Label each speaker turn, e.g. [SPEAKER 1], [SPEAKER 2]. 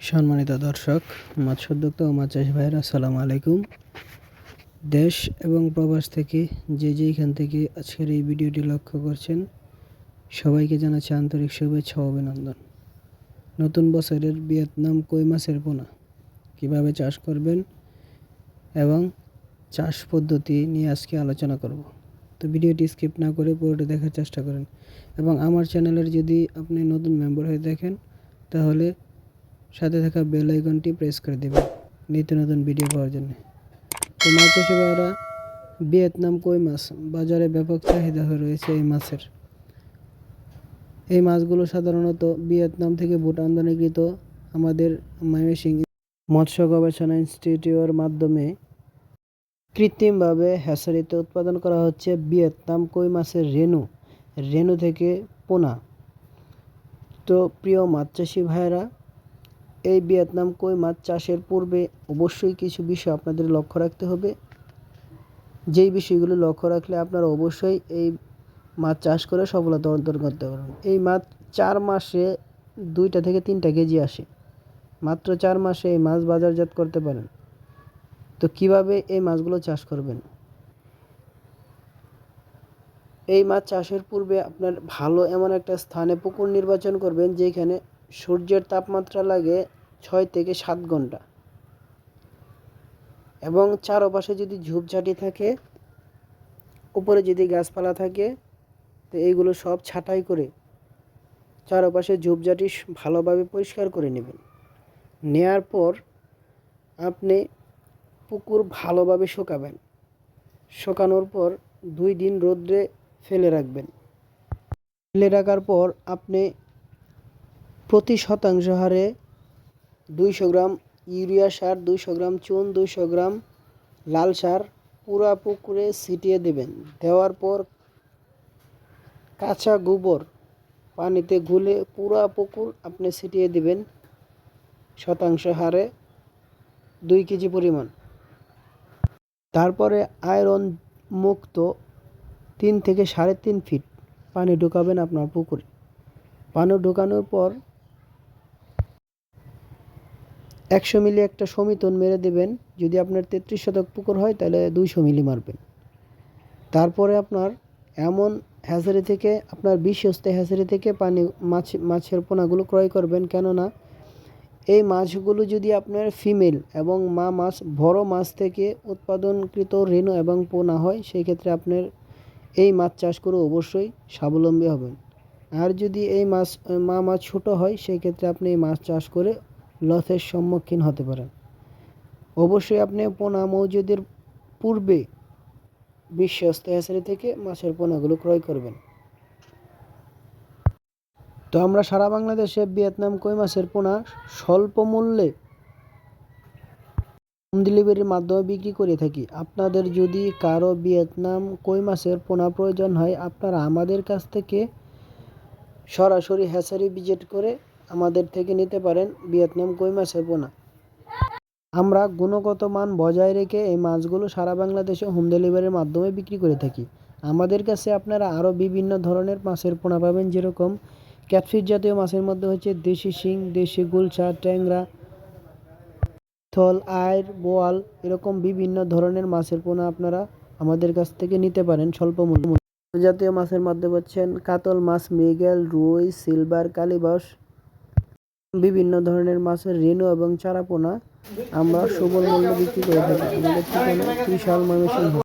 [SPEAKER 1] সম্মানিত দর্শক মাছ উদ্যোক্তা ও মাছ চাষি ভাইয়েরা, আসসালামু আলাইকুম। দেশ এবং প্রবাস থেকে যে যেইখান থেকে আজকের এই ভিডিওটি লক্ষ্য করছেন, সবাইকে জানাচ্ছি আন্তরিক শুভেচ্ছা অভিনন্দন। নতুন বছরের ভিয়েতনাম কই মাছের পোনা? কীভাবে চাষ করবেন এবং চাষ পদ্ধতি নিয়ে আজকে আলোচনা করব? তো ভিডিওটি স্কিপ না করে পুরোটা দেখার চেষ্টা করেন এবং আমার চ্যানেলের যদি আপনি নতুন মেম্বার হয়ে দেখেন তাহলে সাথে থাকা বেল আইকনটি প্রেস করে দেবেন নিত্য নতুন ভিডিও পাওয়ার জন্য। তো মাছ চাষি ভাইয়েরা ভিয়েতনাম কই মাছ? বাজারে ব্যাপক চাহিদা হয়ে রয়েছে এই মাছের। এই মাছগুলো সাধারণত ভিয়েতনাম থেকে ভুট আমদানিকৃত আমাদের ময়মনসিং মৎস্য গবেষণা ইনস্টিটিউটের মাধ্যমে কৃত্রিমভাবে হ্যাসারিতে উৎপাদন করা হচ্ছে ভিয়েতনাম কই মাছের রেণু রেণু থেকে পোনা। তো প্রিয় মাছ চাষি ভাইয়েরা এই ভিয়েতনাম কই মাছ চাষের পূর্বে অবশ্যই কিছু বিষয় আপনাদের লক্ষ্য রাখতে হবে। যেই বিষয়গুলো লক্ষ্য রাখলে আপনারা অবশ্যই এই মাছ চাষ করে সফলতা অর্জন করতে পারবেন। এই মাছ চার মাসে দুইটা থেকে তিনটা কেজি আসে। মাত্র চার মাসে এই মাছ বাজারজাত করতে পারেন। তো কীভাবে এই মাছগুলো চাষ করবেন? এই মাছ চাষের পূর্বে আপনার ভালো এমন একটা স্থানে পুকুর নির্বাচন করবেন, যেখানে সূর্যের তাপমাত্রা লাগে ছয় থেকে সাত ঘণ্টা। এবং চারপাশে যদি ঝোপঝাটি থাকে, উপরে যদি গাছপালা থাকে, তো এইগুলো সব ছাঁটাই করে চারপাশে ঝোপঝাটি ভালোভাবে পরিষ্কার করে নেবেন। নেয়ার পর আপনি পুকুর ভালোভাবে শুকাবেন। শুকানোর পর দুই দিন রোদ্রে ফেলে রাখবেন। ফেলে রাখার পর আপনি প্রতি শতাংশ হারে দুইশো গ্রাম ইউরিয়া সার, দুইশো গ্রাম চুন, দুইশো গ্রাম লাল সার পুরা পুকুরে ছিটিয়ে দেবেন। দেওয়ার পর কাঁচা গোবর পানিতে গুলে পুরা পুকুর আপনি ছিটিয়ে দিবেন শতাংশ হারে দুই কেজি পরিমাণ। তারপরে আয়রন মুক্ত তিন থেকে সাড়ে তিন ফিট পানি ঢুকাবেন আপনার পুকুরে। পানি ঢুকানোর পর একশো মিলি একটা সমিতন মেরে দেবেন। যদি আপনার তেত্রিশ শতক পুকুর হয়, তাহলে দুইশো মিলি মারবেন। তারপরে আপনার এমন হ্যাচারি থেকে, আপনার বিশ্বস্ত হ্যাচারি থেকে পানি মাছ, মাছের পোনাগুলো ক্রয় করবেন। কেননা, এই মাছগুলো যদি আপনার ফিমেল এবং মা মাছ, বড় মাছ থেকে উৎপাদনকৃত রেণু এবং পোনা হয়, সেই ক্ষেত্রে আপনার এই মাছ চাষ করে অবশ্যই স্বাবলম্বী হবেন। আর যদি এই মাছ, মা মাছ ছোটো হয়, সেই ক্ষেত্রে আপনি এই মাছ চাষ করে লসের সম্মুখীন হতে পারেন। অবশ্যই আপনি পোনা মজুদের পূর্বে বিশ্বস্ত হ্যাচারি থেকে মাছের পোনাগুলো ক্রয় করবেন। তো আমরা সারা বাংলাদেশে ভিয়েতনাম কই মাছের পোনা স্বল্প মূল্যে হোম ডেলিভারির মাধ্যমে বিক্রি করে থাকি। আপনাদের যদি কারও ভিয়েতনাম কই মাছের পোনা প্রয়োজন হয়, আপনারা আমাদের কাছ থেকে সরাসরি হ্যাচারি ভিজিট করে আমাদের থেকে নিতে পারেন ভিয়েতনাম কই মাছের পোনা। আমরা গুণগত মান বজায় রেখে এই মাছগুলো সারা বাংলাদেশে হোম ডেলিভারির মাধ্যমে বিক্রি করে থাকি। আমাদের কাছে আপনারা আরও বিভিন্ন ধরনের মাছের পোনা পাবেন, যেরকম ক্যাটফিস জাতীয় মাছের মধ্যে হচ্ছে দেশি শিং, দেশি গুলশা, ট্যাংরা, থল আয়ের বোয়াল, এরকম বিভিন্ন ধরনের মাছের পোনা আপনারা আমাদের কাছ থেকে নিতে পারেন স্বল্প মূল্য। জাতীয় মাছের মধ্যে হচ্ছেন কাতল মাছ, মৃগেল, রুই, সিলভার, কালিবাস বিভিন্ন ধরনের মাছের রেণু এবং চারাপোনা আমরা সবল মূল্যে বিক্রি করে থাকি। আমাদের ঠিকানা বিশাল ময়মনসিংহ